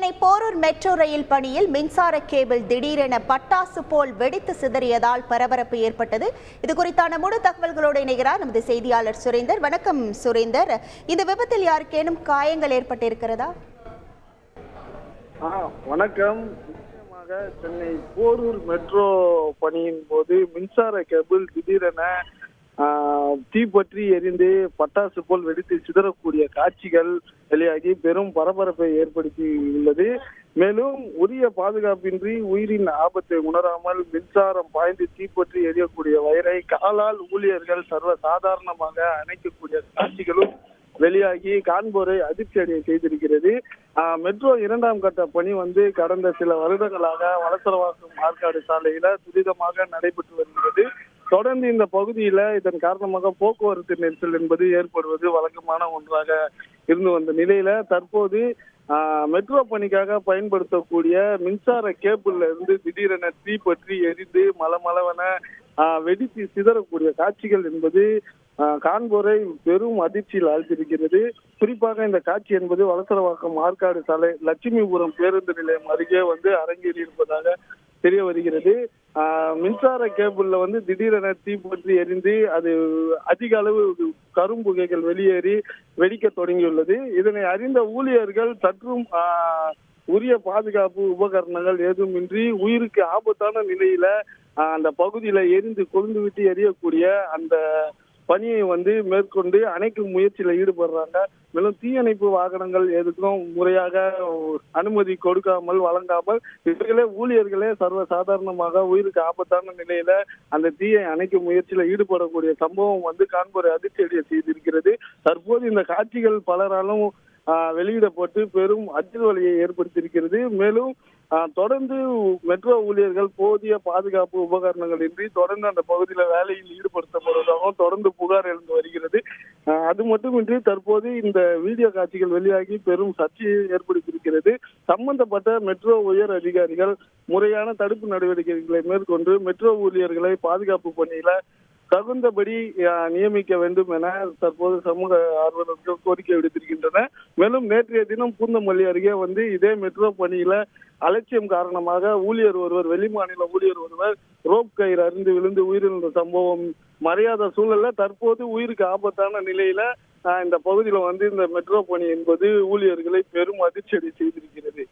Chennai Porur metro rail பணியில் மின்சார cable திடீரென பட்டாசு போல் வெடித்து சிதறியதால் பரபரப்பு ஏற்பட்டது. இது குறித்தான முழு தகவல்களோடு இணைகிறார் நமது செய்தியாளர் சுரேந்தர். வணக்கம் சுரேந்தர். இந்த விபத்தில் யாருக்கேனும் காயங்கள் ஏற்பட்டிருக்கிறதா? வணக்கம். சென்னை போரூர் மெட்ரோ பணியின் போது மின்சார கேபிள் திடீரென தீப்பற்றி எரிந்து பட்டாசு போல் வெடித்து சிதறக்கூடிய காட்சிகள் வெளியாகி பெரும் பரபரப்பை ஏற்படுத்தி உள்ளது. மேலும் உரிய பாதுகாப்பின்றி உயிரின் ஆபத்தை உணராமல் மின்சாரம் பாய்ந்து தீப்பற்றி எரியக்கூடிய வயரை காலால் ஊழியர்கள் சர்வ சாதாரணமாக அணைக்கக்கூடிய காட்சிகளும் வெளியாகி காண்போரை அதிர்ச்சி அடைய செய்திருக்கிறது. ஆஹ் மெட்ரோ இரண்டாம் கட்ட பணி வந்து கடந்த சில வருடங்களாக வளசரவாக்கம் ஆற்காடு சாலையில துரிதமாக நடைபெற்று வருகிறது. தொடர்ந்து இந்த பகுதியில இதன் காரணமாக போக்குவரத்து நெரிசல் என்பது ஏற்படுவது வழக்கமான ஒன்றாக இருந்து வந்த நிலையில தற்போது மெட்ரோ பணிக்காக பயன்படுத்தக்கூடிய மின்சார கேபிள்ல இருந்து திடீரென தீ பற்றி எரிந்து மலமளவென வெடித்து சிதறக்கூடிய காட்சிகள் என்பது காண்போரை பெரும் அதிர்ச்சியில் ஆழ்த்திருக்கிறது குறிப்பாக இந்த காட்சி என்பது வலசரவாக்கம் ஆற்காடு சாலை லட்சுமிபுரம் பேருந்து நிலையம் அருகே வந்து அரங்கேறி இருப்பதாக தெரிய வருகிறது. மின்சார கேபிள்ல வந்து திடீரென தீ பற்றி எரிந்து அது அதிக அளவு கரும்புகைகள் வெளியேறி வெடிக்க தொடங்கியுள்ளது. இதனை அறிந்த ஊழியர்கள் சற்றும் உரிய பாதுகாப்பு உபகரணங்கள் ஏதுமின்றி உயிருக்கு ஆபத்தான நிலையில அந்த பகுதியில எரிந்து கொழுந்து விட்டு எரியக்கூடிய அந்த பணியை வந்து மேற்கொண்டு அணைக்கும் முயற்சியில ஈடுபடுறாங்க. மேலும் தீயணைப்பு வாகனங்கள் எதுக்கும் முறையாக அனுமதி கொடுக்காமல் வழங்காமல் இவர்களே ஊழியர்களே சர்வ சாதாரணமாக உயிருக்கு ஆபத்தான நிலையில அந்த தீயை அணைக்கும் முயற்சியில ஈடுபடக்கூடிய சம்பவம் வந்து கான்பூரை அதிர்ச்சி அடைய செய்திருக்கிறது. தற்போது இந்த காட்சிகள் பலராலும் வெளியிடப்பட்டு பெரும் அதிர்வலையை ஏற்படுத்தியிருக்கிறது. மேலும் தொடர்ந்து மெட்ரோ ஊழியர்கள் போதிய பாதுகாப்பு உபகரணங்கள் இன்றி தொடர்ந்து அந்த பகுதியில் வேலையில் ஈடுபடுத்தப்படுவதாகவும் தொடர்ந்து புகார் எழுந்து வருகிறது. அது மட்டுமின்றி தற்போது இந்த வீடியோ காட்சிகள் வெளியாகி பெரும் சர்ச்சையை ஏற்படுத்தியிருக்கிறது. சம்பந்தப்பட்ட மெட்ரோ உயர் அதிகாரிகள் முறையான தடுப்பு நடவடிக்கைகளை மேற்கொண்டு மெட்ரோ ஊழியர்களை பாதுகாப்பு பணியில தகுந்தபடி நியமிக்க வேண்டும் என தற்போது சமூக ஆர்வலர்கள் கோரிக்கை விடுத்திருக்கின்றனர் மேலும் நேற்றைய தினம் பூந்தமல்லி அருகே வந்து இதே மெட்ரோ பணியில அலட்சியம் காரணமாக ஊழியர் ஒருவர் வெளிமாநில ஊழியர் ஒருவர் ரோப் கயிறு அருந்து விழுந்து உயிரிழந்த சம்பவம் மறையாத சூழல்ல தற்போது உயிருக்கு ஆபத்தான நிலையில இந்த பகுதியில வந்து இந்த மெட்ரோ பணி என்பது ஊழியர்களை பெரும் அதிர்ச்சி செய்திருக்கிறது.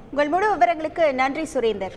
உங்கள் முழு விவரங்களுக்கு நன்றி சுரேந்தர்.